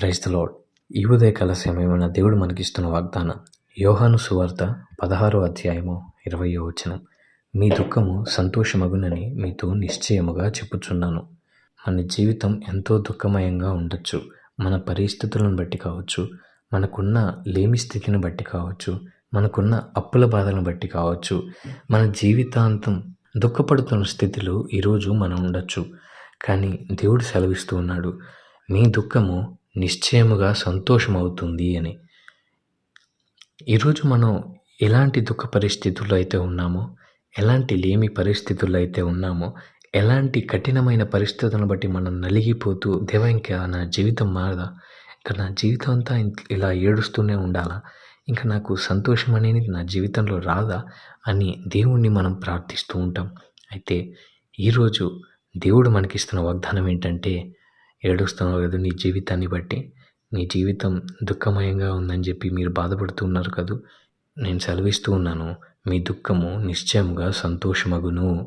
Praise the lord ఈ ఉదయకాల సమయమైన దేవుడు మనకిస్తున్న వాగ్దానం. యోహాను సువార్త పదహారో అధ్యాయము ఇరవయో వచనం. మీ దుఃఖము సంతోషమగునని మీతో నిశ్చయముగా చెప్పుచున్నాను. మన జీవితం ఎంతో దుఃఖమయంగా ఉండొచ్చు. మన పరిస్థితులను బట్టి కావచ్చు. మనకున్న లేమి స్థితిని బట్టి కావచ్చు. మనకున్న అప్పుల బాధలను బట్టి కావచ్చు. మన జీవితాంతం దుఃఖపడుతున్న స్థితిలో ఈరోజు మనం ఉండొచ్చు. కానీ దేవుడు సెలవిస్తూ ఉన్నాడు. మీ దుఃఖము నిశ్చయముగా సంతోషమవుతుంది అని. ఈరోజు మనం ఎలాంటి దుఃఖ పరిస్థితుల్లో అయితే ఉన్నామో ఎలాంటి లేమి పరిస్థితుల్లో అయితే ఉన్నామో ఎలాంటి కఠినమైన పరిస్థితులను బట్టి మనం నలిగిపోతూ దేవ ఇంకా నా జీవితం మారదా? ఇంకా నా జీవితం అంతా ఇలా ఏడుస్తూనే ఉండాలా? ఇంకా నాకు సంతోషం అనేది నా జీవితంలో రాదా? అని దేవుణ్ణి మనం ప్రార్థిస్తూ ఉంటాం. అయితే ఈరోజు దేవుడు మనకిస్తున్న వాగ్దానం ఏంటంటే ఏడుస్తున్నావు కదా నీ జీవితాన్ని బట్టి. నీ జీవితం దుఃఖమయంగా ఉందని చెప్పి మీరు బాధపడుతున్నారు కదూ. నేను సెలవిస్తూ ఉన్నాను మీ దుఃఖము నిశ్చయముగా సంతోషమగును.